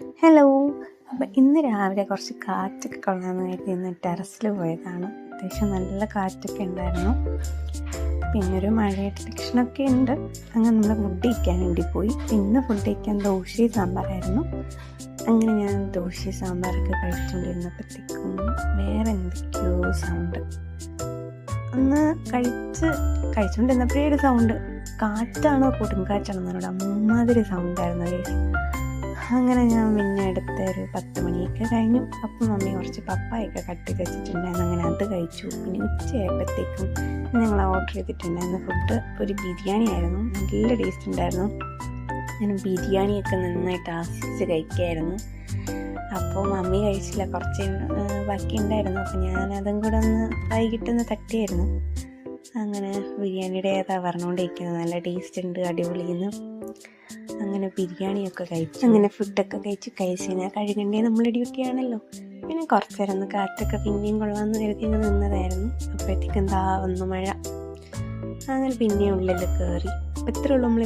Hello അപ്പം ഇന്ന് രാവിലെ കുറച്ച് കാറ്റൊക്കെ കൊള്ളാമെന്ന് കരുതി ഇന്ന് ടെറസിൽ പോയതാണ്. അത്യാവശ്യം നല്ല കാറ്റൊക്കെ ഉണ്ടായിരുന്നു. പിന്നെ ഒരു മഴയുടെ ലക്ഷണമൊക്കെ ഉണ്ട്. അങ്ങനെ നമ്മൾ ഫുഡ് കഴിക്കാൻ വേണ്ടി പോയി. ഇന്ന് ഫുഡ് കഴിക്കാൻ ദോശയും സാമ്പാറായിരുന്നു. അങ്ങനെ ഞാൻ ദോശയും സാമ്പാറൊക്കെ കഴിച്ചുകൊണ്ടിരുന്നപ്പോഴത്തേക്കും വേറെ എന്തൊക്കെയോ സൗണ്ട് അന്ന് കഴിച്ച് കഴിച്ചുകൊണ്ടിരുന്നപ്പോഴേ ഒരു സൗണ്ട് കാറ്റാണോ കൊടുങ്കാറ്റാണോ എന്നോട് അമ്മാതിരി സൗണ്ടായിരുന്നു. അങ്ങനെ ഞാൻ പിന്നെ അടുത്ത ഒരു പത്ത് മണിയൊക്കെ കഴിഞ്ഞു. അപ്പം മമ്മി കുറച്ച് പപ്പായൊക്കെ കട്ടി വെച്ചിട്ടുണ്ടായിരുന്നു. അങ്ങനെ അത് കഴിച്ചു. പിന്നെ ഉച്ചയായപ്പോഴത്തേക്കും ഞങ്ങൾ ഓർഡർ ചെയ്തിട്ടുണ്ടായിരുന്നു ഫുഡ് ഒരു ബിരിയാണി ആയിരുന്നു. നല്ല ടേസ്റ്റ് ഉണ്ടായിരുന്നു. ഞാൻ ബിരിയാണിയൊക്കെ നന്നായിട്ട് ആസ്വദിച്ച് കഴിക്കായിരുന്നു. അപ്പോൾ മമ്മി കഴിച്ചില്ല. കുറച്ച് ബാക്കി ഉണ്ടായിരുന്നു അപ്പോൾ ഞാനതും കൂടെ ഒന്ന് വൈകിട്ടൊന്ന് തട്ടിയായിരുന്നു. അങ്ങനെ ബിരിയാണിയുടെ ഏതാ പറഞ്ഞുകൊണ്ടിരിക്കുന്നത്. നല്ല ടേസ്റ്റ് ഉണ്ട് അടിപൊളിയെന്ന്. അങ്ങനെ ബിരിയാണിയൊക്കെ കഴിച്ചു. അങ്ങനെ ഫുഡൊക്കെ കഴിച്ച്. കഴിച്ച് കഴിഞ്ഞാൽ കഴുകണ്ടേ നമ്മൾ ഡ്യൂട്ടി ആണല്ലോ പിന്നെ കുറച്ച് നേരം ഒന്ന് കാറ്റൊക്കെ പിന്നെയും കൊള്ളാമെന്ന് കരുതി നിന്നതായിരുന്നു. അപ്പോഴത്തേക്കും എന്താ ഒന്ന് മഴ. അങ്ങനെ പിന്നെ ഉള്ളിൽ കയറി. അപ്പോൾ ഇത്രയുള്ളൂ നമ്മൾ